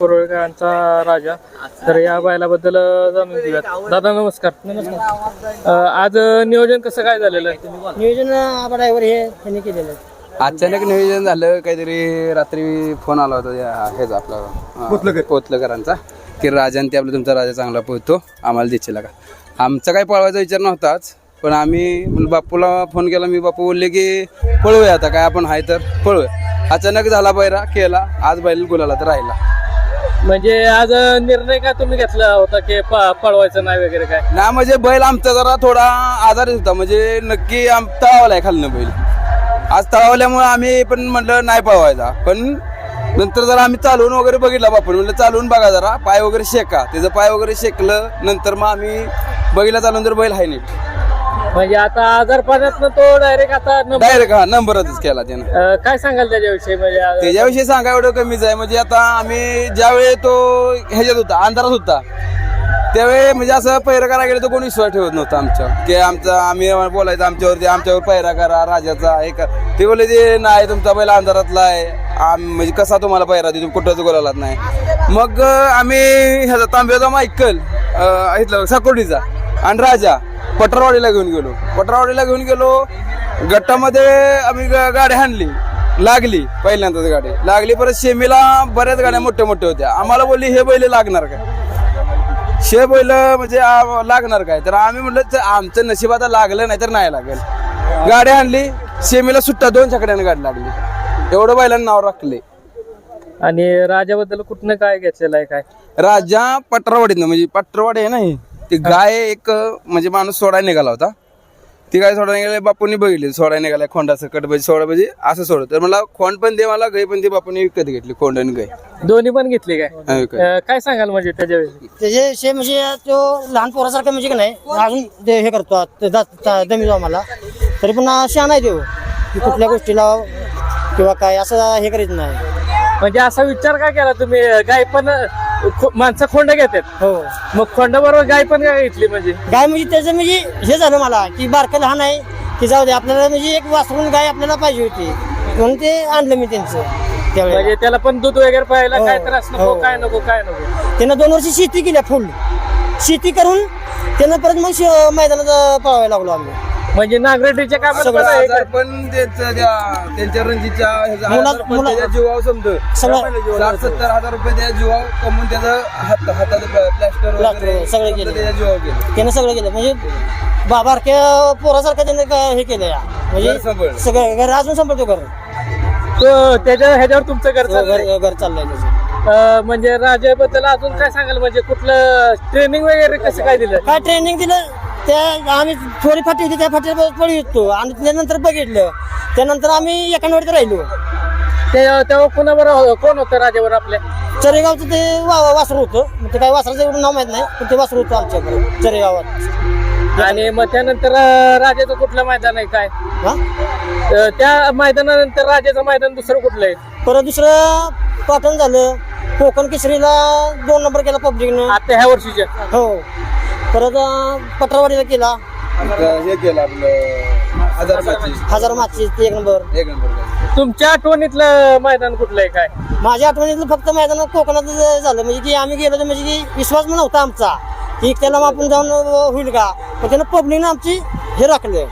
कोरोळकरांचा राजा. तर या बैलाबद्दल जाणून घेऊयात. दादा नमस्कार. नमस्कार आज नियोजन कसं काय झालेलं? आहे नियोजन ड्रायव्हर हे त्यांनी केलेलं. आहे अचानक नियोजन झालं काहीतरी रात्री फोन आला होता या हेच आपला अं, पोतलकरांचा की राजान ते आपला तुमचा राजा चांगला पोहतो आम्हाला दिसेल का? आमचा काही पळवायचा विचार नव्हताच पण आम्ही बापूला फोन केला मी बापू बोलले की पळूया आता काय आपण आहे तर पळूया. अचानक झाला बैरा केला आज बैल गुलाला तर राहिला. म्हणजे आज निर्णय काय तुम्ही घेतला होता की प- पळवायचं नाही वगैरे काय? ना म्हणजे बैल आमचा जरा थोडा आजारीच होता म्हणजे नक्की आम तळावलाय खालनं बैल. आज तळावल्यामुळे आम्ही पण म्हटलं नाही पळवायचा. पण नंतर जरा आम्ही चालवून वगैरे बघितला बापून. म्हणलं चालवून बघा जरा पाय वगैरे शेका. त्याचं पाय वगैरे शेकलं नंतर मग आम्ही बघितलं चालवून तर बैल हाय नीट. म्हणजे आता आजार पाण्यात तो डायरेक्ट आता डायरेक्ट हा नंबरच केला त्यानं. अ, काय सांगाल त्याच्याविषयी? म्हणजे त्याच्याविषयी सांगा एवढं कमीच आहे. म्हणजे आता आम्ही ज्यावेळी तो ह्याच्यात होता अंधारात होता त्यावेळी म्हणजे असं पैरा करा गेलं तर कोणी विश्वास ठेवत नव्हता आमच्यावर की आमचा आम्ही बोलायचं आमच्यावरती आमच्यावर पैरा करा राजाचा हे करा. ते बोलले ते नाही तुमचा पहिला अंधारातला आहे. आम- म्हणजे कसा तुम्हाला पैरा देतो कुठंच गोलालाच नाही. मग अं, आम्ही ह्याचा तांब्याचा मायकल अं, इथला साकोडीचा आणि राजा पटरवाडीला घेऊन गेलो. पटरवाडीला घेऊन गेलो गटामध्ये आम्ही गाडी हाणली लागली पहिल्यांदाच गाडी. लागली परत शेमीला बऱ्याच गाड्या मोठ्या मोठ्या होत्या. आम्हाला बोलली हे बैल लागणार काय? शे बैल म्हणजे लागणार काय? तर आम्ही म्हटलं "च- आमचं नशीब आता लागलं नाही तर नाही लागेल. गाडी आणली शेमीला सुट्टा दोन छकड्याने गाडी लागली. एवढं बैलांना नाव राखले. आणि राजाबद्दल कुठनं काय घेतलेलं आहे काय? राजा पटरवाडीनं म्हणजे पटरवाडी आहे ना ही? ती गाय एक म्हणजे माणूस सोडायला निघाला होता. ती गाय सोडायला निघाली बापूंनी बघितली सोडायला निघाला खोंडा सकट म्हणजे सोडा म्हणजे असं सोड तर मला खोंड पण दे मला गाय पण दे बापूंनी विकत घेतली खोंड आणि गाय. दोन्ही पण घेतली काय? विकत. अ, काय सांगाल म्हणजे त्याच्याविषयी? त्याचे शे म्हणजे तो लहान पोरासारखा म्हणजे का नाही अजून ते हे करतो ते दा- ता- दमी आम्हाला. तरी पण शान आहे तो. की कुठल्या गोष्टीला किंवा काय असं हे करीत नाही. म्हणजे असा विचार काय केला तुम्ही? गाय पण खो- माणसं खोंड घेतात. हो. मग खोंड बरोबर गाय पण काय घेतली म्हणजे? गाय म्हणजे त्याचं म्हणजे हे झालं मला की बारकं लहान आहे की जाऊ दे आपल्याला म्हणजे एक वासरून गाय आपल्याला पाहिजे होती. म्हणून ते आणलं मी त्यांचं त्यावेळेला. म्हणजे त्याला पण दूध वगैरे प्यायला हो, काय त्रास नको हो. काय नको काय नको? त्यानं दोन वर्ष शेती केल्या फुल. शेती करून त्यानं परत मग श- मैदानात पळायला लागलो आम्ही. म्हणजे नागरेटीच्या सगळं पण हे आजार पण त्यांच्या त्या- त्यांच्या रणजीतच्या ह्याचा मुला- आजार पण मुला- त्याच्या जीवावर समजा सगळं- साठ सत्तर हजार रुपये त्याच्या जीवावर कमवून त्याचं हात हातात प्लॅस्टर वगैरे सगळं समजा केलं. त्याच्या जीवावर गेलं त्यानं सगळं केलं. म्हणजे बा- बारक्या पोरासारखं त्यानं काय हे केलं या. घर म्हणजे सांभाळलं. सगळं घर अजून सांभाळतो घर. तो त्याच्या ह्याच्यावर तुमचं घर चाललंय? घर घर चाललंय त्याचं. अं, म्हणजे राजाबद्दल अजून काय सांगाल? म्हणजे कुठलं ट्रेनिंग वगैरे कसं काय दिलं? काय ट्रेनिंग दिलं? त्या आम्ही थोडी फाटी होती त्या फाटीला पळी येतो आणि त्यानंतर बघितलं. त्यानंतर आम्ही एकांवरती राहिलो. ते- तेव्हा कोणाबरोबर कोण होतं राजावर आपल्या चरेगावचं ते वा वासरू होतं. मग ते काय वासराचं एवढं नाव माहीत नाही पण ते वासरू होतं आमच्याकडे चरेगावात. आणि मग त्यानंतर राजाचं कुठलं मैदान आहे काय? हा? अं, त्या मैदानानंतर राजाचं मैदान दुसरं कुठलं आहे? परत दुसरं पाटण झालं. कोकण केसरीला दोन नंबर केला पब्लिकनं आता ह्या वर्षीच्या हो. परत अं, पटरावाडीला केला. हे केलं आपलं हजार पाचशे. हजार मागची ते एक नंबर. एक नंबर. तुमच्या आठवणीतलं मैदान कुठलं आहे काय? माझ्या आठवणीतलं फक्त मैदान कोकणात झालं म्हणजे की आम्ही गेलो तर म्हणजे की विश्वास नव्हता आमचा की त्याला मग आपण जाऊन अं, होईल का? पण त्यानं पब्लिकनं आमची हे राखलं.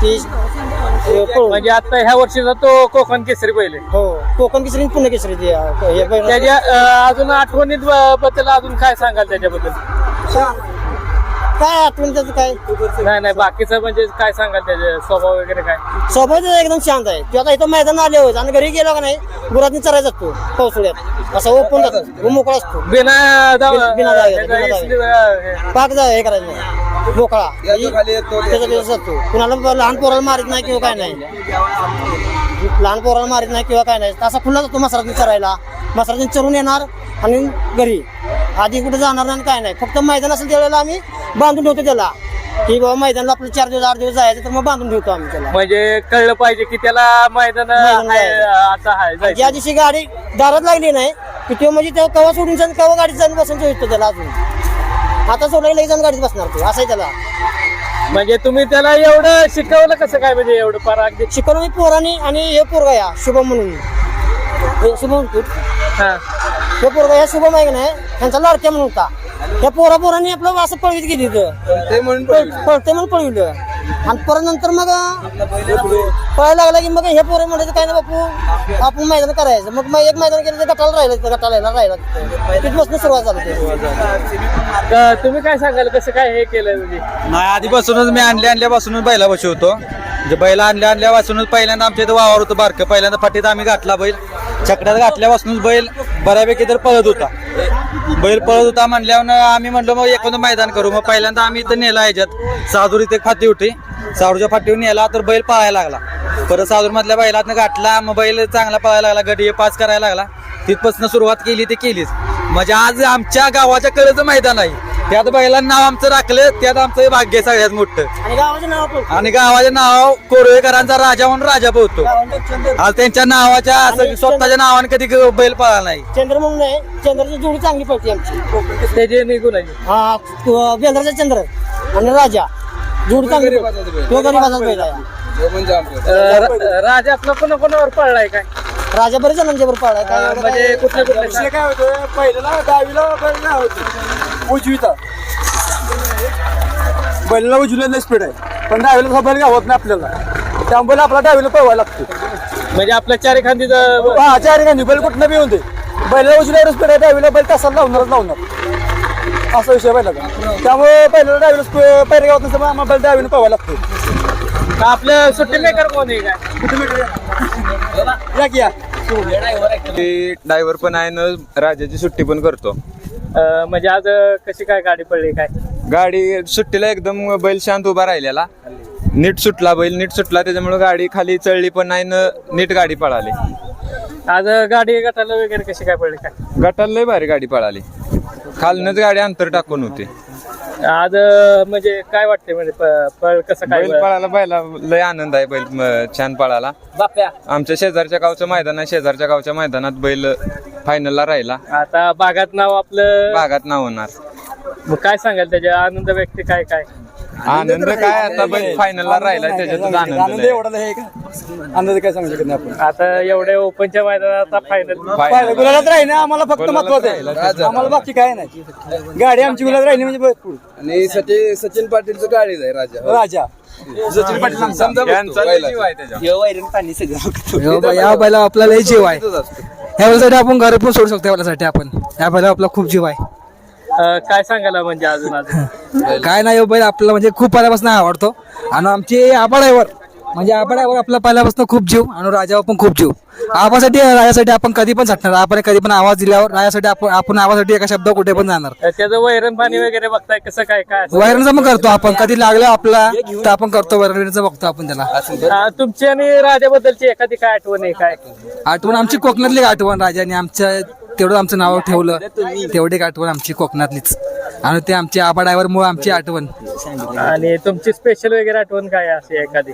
की अं, पळून. म्हणजे आता ह्या वर्षीचा तो कोकण केसरी पहिले. हो कोकण केसरी पुणे केसरी ते, अं, हे बैल- त्याच्या अं, अजून आठवणीत ब- बद्दल अजून काय सांगाल त्याच्याबद्दल? काय आठवण त्याचं काय? नाही नाही बाकीचं म्हणजे काय सांगाल त्याचे? स्वभाव वगैरे काय? स्वभाव त्याचा एकदम शांत आहे. तो आता इथं मैदान आले होते आणि घरी गेला का नाही गुरातनी चरायला जातो पावसाळ्यात. असा ओपन जातो मोकळा असतो. बिना बिना- बिना बिना पाक जा हे करायचं नाही. मोकळा. त्याचा दिवस जातो कुणाला लहान पोराला मारित नाही किंवा काय नाही. लहान पोराला मारित नाही किंवा काय नाही. असा खुला जातो मसरातून चरायला. मसरातून चरून येणार आणि घरी. आधी कुठे जाणार नाही आणि काय नाही. फक्त मैदान असेल त्यावेळेला आम्ही बांधून ठेवतो त्याला. की बाबा मैदानाला आपलं चार दिवस आठ दिवस जायचं तर मग बांधून ठेवतो आम्ही त्याला. म्हणजे कळलं पाहिजे की त्याला मैदान मैदान आहे, आहे. आता आहे ज्या जायचं. दिवशी गाडी दारात लागली नाही की तो म्हणजे तेव्हा कवा सोडून जाऊन कवा गाडीत जाऊन बसून ठेवतो त्याला अजून. आता सोडायला जाऊन गाडीत बसणार तो असं आहे त्याला. म्हणजे तुम्ही त्याला एवढं शिकवलं कसं काय म्हणजे एवढं पार अगदी शिकवलं मी पोरानी आणि हे पोरगा या शुभम म्हणून. हे शुभम हा. हे पोरगा ह्या शुभम आहे की नाही त्यांचा लाडक्या म्हणून होता. त्या पोरा पोरांनी आपलं असं पळवीत गेली ते म्हणून पळ- पळते म्हणून पळविलं. आणि परत नंतर मग पळायला लागला की मग हे पोरे म्हणायचं काय ना बापू आपण मैदान करायचं. मग मग एक मैदान केलं तर गटाला राहिलं गटाला राहिला तिथं. तिथपासून सुरुवात झाली तुम्ही काय सांगाल कसं काय हे केलं म्हणजे? नाही आधीपासूनच मी आणल्या आणल्यापासूनच बैला बशी होतो. म्हणजे बैला आणल्या आणल्यापासूनच पहिल्यांदा आमच्या इथं वावर होतं बारकं. पहिल्यांदा फाटीत आम्ही घातला बैल. चकड्यात घातल्यापासूनच बैल बऱ्यापैकी तर पळत होता. बैल पळत होता म्हणल्यावर आम्ही म्हणलो मग एखादं मैदान करू. मग पहिल्यांदा आम्ही इथं नेला ह्याच्यात. साधूर इथे फाटी होती. साधूच्या फाटीवर नेला तर बैल पळायला लागला. परत साधूर मधल्या बैलातनं घातला मग बैल चांगला पळायला लागला गडी पास करायला लागला. तिथपासून सुरुवात केली ते केलीच. म्हणजे आज आमच्या गावाच्या कडेचं मैदान आहे. त्यात बैलांना नाव आमचं राखलं त्यात आमचं हे भाग्य आहे सगळ्यात मोठं. आणि गावाचे नाव पण. आणि गावाचे नाव कोरवेकरांचा राजा म्हणून राजा पोहतो आज त्यांच्या नावाच्या असं स्वतःच्या नावाने कधी ग- बैल पळाला नाही. चंद्र म्हणून आहे चंद्राची जोडी चांगली पडते आमची. त्याचे निघून हा बेंद्राचा चंद्र आणि राजा. जोडी चांगली पडते. तो गरीबाचा बैल आहे. म्हणजे राजा आपला कोणा कोणावर पळलाय काय? राजा बरेच जणांच्या बरोबर पाळाय काय एवढं म्हणजे काय- कुठल्या कुठल्या काय होतं पहिल्याला दहावीला बैल होत. उजवीचा. बैलाला उजवीला लय स्पीड आहे. पण दहावीला हा बैल गावत नाही आपल्याला. त्यामुळे आपला दहावीला पळवायला लागतो म्हणजे आपल्या चारी खांदीचं हा चार गाणी बैल कुठं बी येऊन दे. बैलाला उजवीला स्पीड आहे दहावीला बैल तासाला लावणारच लावणार. असा विषय बैलाचा. त्यामुळे पहिल्याला दहावीला पहिल्या गावात नसतं आम्हाला बैल दहावीला पळवायला लागतो आपलं सुट्टी मेकर कोण आहे काय? या की या. ड्रायव्हर पण आहे ना राजाची सुट्टी पण करतो. अं, म्हणजे आज अं, कशी काय गाडी पडली काय? गाडी सुट्टीला एकदम बैल शांत उभा राहिलेला. नीट सुटला बैल नीट सुटला त्याच्यामुळे गाडी खाली चढली पण नाही न नीट गाडी पळाली. आज अं, गाडी गटाला वगैरे कशी काय पडली काय? गटाला लय भारी गाडी पळाली. खालनच गाडी अंतर टाकून होती. आज अं, म्हणजे काय वाटते म्हणजे प- पळ कसं काय बैल पळाला बैला लय आनंद आहे बैल म, छान पळाला बाप्या. आमच्या शेजारच्या गावचं मैदान आहे शेजारच्या गावच्या मैदानात बैल फायनलला राहिला. आता बागात नाव आपलं भागात नाव होणार. मग काय सांगाल त्याच्या? आनंद व्यक्त काय काय? आनंद काय आता बैल फायनलला राहिला त्याच्यातच आनंद आनंद लय. एवढा आहे का? आनंद काय सांगू शकत नाही आपण. आता एवढ्या ओपनच्या मैदानात आता फायनल पाहिलं, गुलालात राहिलं आम्हाला फक्त गुलालात महत्वाचं आहे. आम्हाला बाकी काय नाही. गाडी आमची गुलात राहिली म्हणजे भरपूर आणि सचिन सचिन पाटीलचं गाडीच आहे राजा. राजा. सचिन पाटील यांचा लय जीव आहे त्याच्यावर. या बैला आपला लय जीव आहे. तिथंच असतो. ह्या बैलासाठी आपण घर पण सोडू शकतो या बैलासाठी आपण. या बैला आपला खूप जीव आहे. काय सांगायला म्हणजे अजून अजून? काय नाही बैल आपल्याला म्हणजे खूप पहिल्यापासून आवडतो. आणि आमचे आबाडावर म्हणजे आबाडावर आपला पहिल्यापासून खूप जीव आणि राजावर पण खूप जीव. आबासाठी राजासाठी आपण कधी पण झटणार आपण कधी पण आवाज दिल्यावर राजासाठी आपण आपण आवाजासाठी एका शब्द कुठे पण जाणार. त्याचं वैरण पाणी वगैरे बघताय कसं काय काय? वैरणचं पण करतो आपण कधी लागलं आपला तर आपण करतो वैरणचं बघतो आपण त्याला. अं, तुमची आणि राजाबद्दलची एखादी काय आठवण आहे काय? आठवण आमची कोकणातली एक आठवण राजाने आमच्या तेवढं आमचं नाव ठेवलं. तेवढी एक आठवण आमची कोकणातलीच. आणि ते आमची आबा मुळे आमची आठवण. आणि तुमची स्पेशल वगैरे आठवण काय आहे अशी एखादी?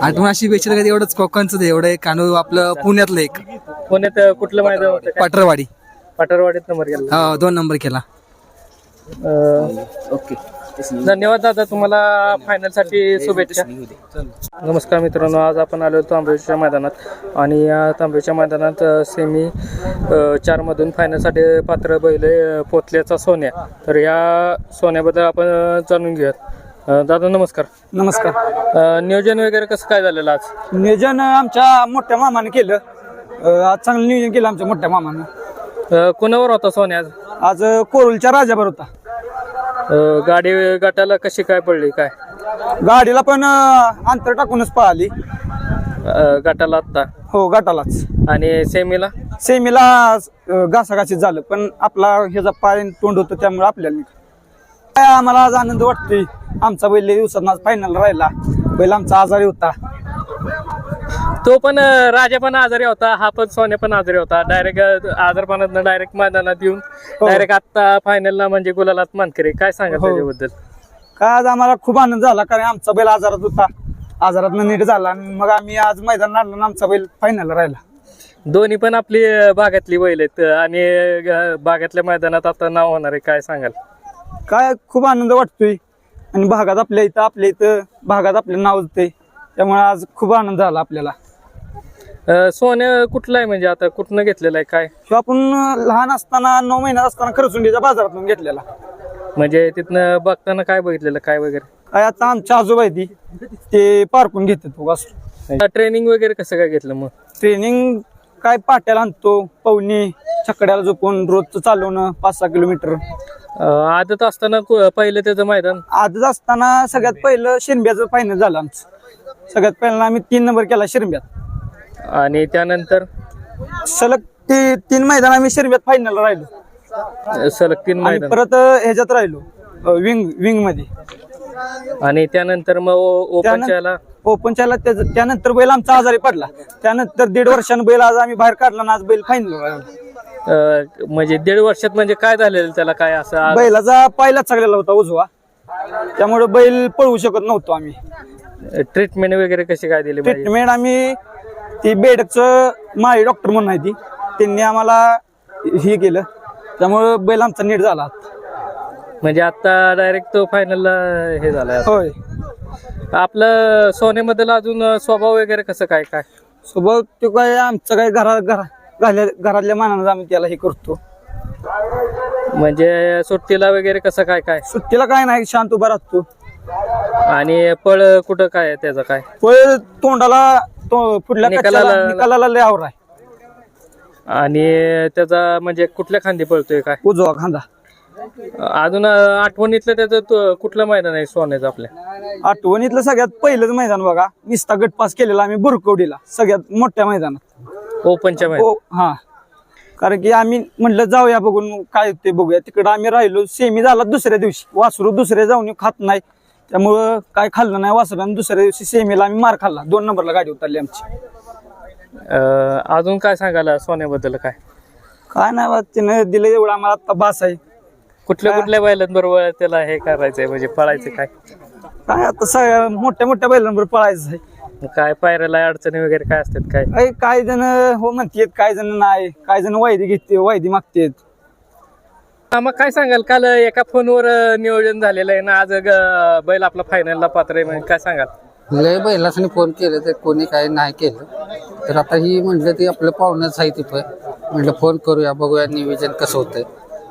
आठवण अशी बेचल कधी एवढंच कोकणचं एवढं एक आणि आपलं पुण्यातलं एक. पुण्यात कुठलं मैदान होतं काय? पटरवाडी. पठारवाडीत नंबर गेला हो दोन नंबर केला. ओके. धन्यवाद दादा तुम्हाला फायनलसाठी शुभेच्छा. नमस्कार मित्रांनो आज आपण आलो तांबेच्या मैदानात. आणि या तांबेच्या मैदानात सेमी चार मधून फायनलसाठी पात्र बैल पोतल्याचा सोन्या. तर या सोन्याबद्दल आपण जाणून घेऊयात. दादा नमस्कार. नमस्कार. नियोजन वगैरे कसं काय झालेलं आज? नियोजन आमच्या मोठ्या मामाने केलं. आज चांगलं नियोजन केलं आमच्या मोठ्या मामाने. कोणावर होता सोन्या आज? आज कोरुलच्या राजाभर होता. अ, गाडी गटाला कशी काय पडली काय? गाडीला पण अं, अंतर टाकूनच पळाली. अ, गटाला आत्ता? हो गटालाच. आणि सेमीला? सेमीला अं, झालं पण आपला ह्याचा पाय तोंड होतं त्यामुळे आपल्याला नाही. काय आम्हाला आज आनंद वाटतोय. आमचा बैल दिवसात आज फायनल राहिला. बैल आमचा आजारी होता. तो पण अं, राजा पण आजारी होता हा पण सोन्या पण आजारी होता. डायरेक्ट आजारपणात डायरेक्ट मैदानात येऊन डायरेक्ट आता फायनलला म्हणजे गुलालात मानकरी. काय सांगा हो. त्याच्याबद्दल? काय आज आम्हाला खूप आनंद झाला कारण आमचा बैल आजारात होता. आजारात नीट झाला आणि मग आम्ही आज मैदान आणलं आणि आमचा बैल फायनल राहिला. दोन्ही पण आपली अं, भागातली बैल आहेत. आणि अं, भागातल्या मैदानात आता नाव होणार आहे. काय सांगाल? काय खूप आनंद वाटतोय. आणि भागात आपल्या इथं आपल्या इथं भागात आपलं नाव होते त्यामुळे आज खूप आनंद झाला आपल्याला. अं, सोन्या कुठलं आहे म्हणजे आता? कुठनं घेतलेलं आहे? काय? किंवा आपण लहान असताना नऊ महिन्यात असताना खरसुंडीच्या बाजारातून घेतलेला. म्हणजे तिथनं बघताना काय बघितलेलं? काय वगैरे? काय आता आमच्या आजोबा आहे ती. ते पारकून घेतात ट्रेनिंग वगैरे कसं काय घेतलं मग? ट्रेनिंग काय पाट्याला आणतो पवनी छकड्याला झोपून रोजचं चालवणं पाच सहा किलोमीटर. अं, आदत असताना कु- पहिलं त्याचं मैदान? आजच असताना सगळ्यात पहिलं शिरंब्याचं फायनल झालं आमचं. सगळ्यात पहिल्यांदा आम्ही तीन नंबर केला शिरंब्यात. आणि त्यानंतर सलग ते तीन मैदान आम्ही शिरंब्यात फायनल राहिलो. सलग तीन आणि मैदान. परत ह्याच्यात राहिलो विंग विंगमध्ये. आणि त्यानंतर मग ओपनच्याला ओपनच्याला त्याचं- त्यानंतर बैल आमचा आजारी पडला. त्यानंतर दीड वर्षानं बैल आज आम्ही बाहेर काढला ना आज बैल फायनल म्हणजे दीड वर्षात म्हणजे काय झालेलं त्याला काय असं आ- बैलाचा पायलाच चाललेला होता उजवा. त्यामुळे बैल पळवू शकत नव्हतो आम्ही. ट्रीटमेंट वगैरे कशी काय दिली पाहिजे ट्रीटमेंट आम्ही ती बेडकचं माळी डॉक्टर म्हणून आहे ती. त्यांनी आम्हाला हे केलं. त्यामुळे बैल आमचा नीट झाला म्हणजे आता डायरेक्ट तो फायनलला हे झालाय होय. आपलं सोन्याबद्दल अजून स्वभाव वगैरे कसं काय काय? सोबत तो काय आमचं काय घरा घरा घाल्या घरातल्या मानानं आम्ही त्याला हे करतो. म्हणजे सुट्टीला वगैरे कसं काय काय? सुट्टीला काय नाही शांत उभा राहतो. आणि पळ कुठं काय आहे त्याचं काय? पळ तोंडाला तो पुढल्या निकालाला- लय आवर आहे. आणि त्याचा म्हणजे कुठल्या खांदी पळतोय काय? उजवा खांदा. अजून आठवणीतलं त्याचं तो- कुठलं मैदान आहे सोन्याचं आपल्या? आठवणीतलं सगळ्यात पहिलंच मैदान बघा. निस्ता गट पास केलेला आम्ही बुरकवडीला सगळ्यात मोठ्या मैदानात. ओपनच्या मैदान. हो हा. कारण की आम्ही म्हटलं जाऊया बघून काय ते बघूया. तिकडं आम्ही राहिलो सेमी झाला दुसऱ्या दिवशी. वासरू दुसऱ्या जाऊन खात नाही. त्यामुळं काय खाल्लं नाही वासरू आणि दुसऱ्या दिवशी सेमीला आम्ही मार खाल्ला. दोन नंबरला गाडी उतरली आमची. अं, अजून काय सांगायला सोन्याबद्दल काय? काय नाही बा तिनं दिलं एवढं आम्हाला आता बास आहे. कुठल्या कुठल्या बैलांबरोबर त्याला हे करायचंय म्हणजे पळायचं काय? काय आता सगळ्या मोठ्या मोठ्या बैलांवर पळायचं आहे. काय पायऱ्याला अडचणी वगैरे काय असतात काय? काय जण हो म्हणतेत काय जण नाही काय जण वायदी घेते वायदी मागतेत. मग काय सांगाल? काल एका फोनवर नियोजन झालेलं आहे ना आज ग- बैल आपला फायनलला पात्र आहे म्हणजे काय सांगाल? लय बैलासनी फोन केले तर कोणी काही नाही केलं. तर आता ही म्हटलं ती आपलं पाहुणंच आहे तिथं. म्हटलं फोन करूया बघूया नियोजन कसं होतंय.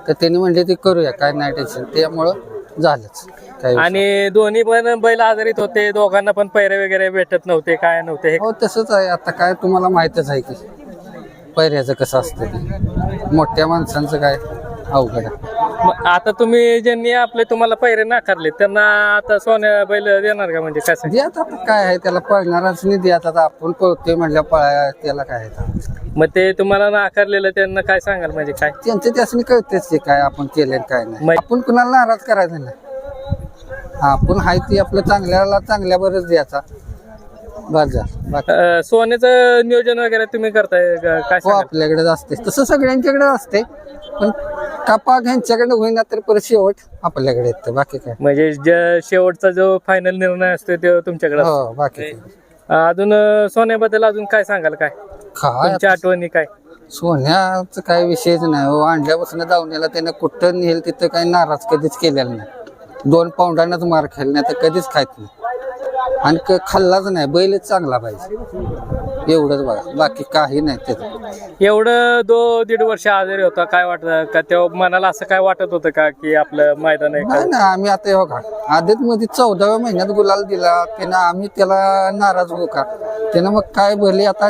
तर त्यांनी म्हटले ते करूया काय नाही टेन्शन त्यामुळं झालंच. काय विषय आणि दोन्ही पण बैल आजारीत होते दोघांना पण पैरे वगैरे भेटत नव्हते काय नव्हते हे हो तसंच आहे. आता काय तुम्हाला माहीतच आहे की पैऱ्याचं कसं असतं ते. मोठ्या माणसांचं काय? अवघड आहे. मग आता तुम्ही ज्यांनी आपले तुम्हाला पैरे नाकारले त्यांना आता सोन्या बैल देणार का म्हणजे सांग द्या आता काय आहे त्याला पळणाराच नाही द्या आता. आपण पळतोय म्हटलं पळा त्याला काय आहे आता. मग ते तुम्हाला नाकारलेलं त्यांना काय सांगाल म्हणजे काय? त्यांचं त्यासनी कळतेच ते काय आपण आणि काय नाही. मै- आपण कुणाला नाराज करायचं नाही. आपण हाय ती आपलं चांगल्याला चांगल्या बरंच द्यायचा. बस जा बाकी अं, सोन्याचं नियोजन वगैरे तुम्ही करताय काय हो सांगाल? असते तसं सगळ्यांच्याकडे असते पण कपाक ह्यांच्याकडे होईना तर परत शेवट आपल्याकडे येतं. बाकी काय? म्हणजे ज- शेवटचा जो फायनल निर्णय असतो तो तुमच्याकडे असतो. हो बाकी काय. अजून अं, सोन्याबद्दल अजून काय सांगाल काय? काय तुमच्या आठवणी काय? सोन्याचं काय विषयच नाही हो. आणल्यापासून जाऊन याला त्यानं कुठं नेल तिथं काही नाराज कधीच केलेला नाही. दोन पाऊंडांनाच मार खायला नाही तर कधीच खायत नाही. आणि क- खाल्लाच नाही. बैलच चांगला पाहिजे. एवढंच बघा. बाकी काही नाही त्याचं. एवढं दो दीड वर्ष आजारी होता काय वाटत? का तेव्हा मनाला असं काय वाटत होतं का की आपलं मैदान आहे नाही ना आम्ही आता हो का आधीच मध्ये चौदाव्या महिन्यात गुलाल दिला. त्यानं आम्ही त्याला नाराज होऊ का? त्यानं मग काय भरले आता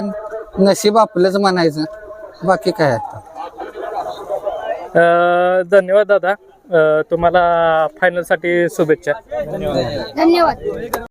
नशीब आपलंच म्हणायचं. बाकी काय आता? अं, धन्यवाद दादा. अं, तुम्हाला फायनलसाठी शुभेच्छा. धन्यवाद.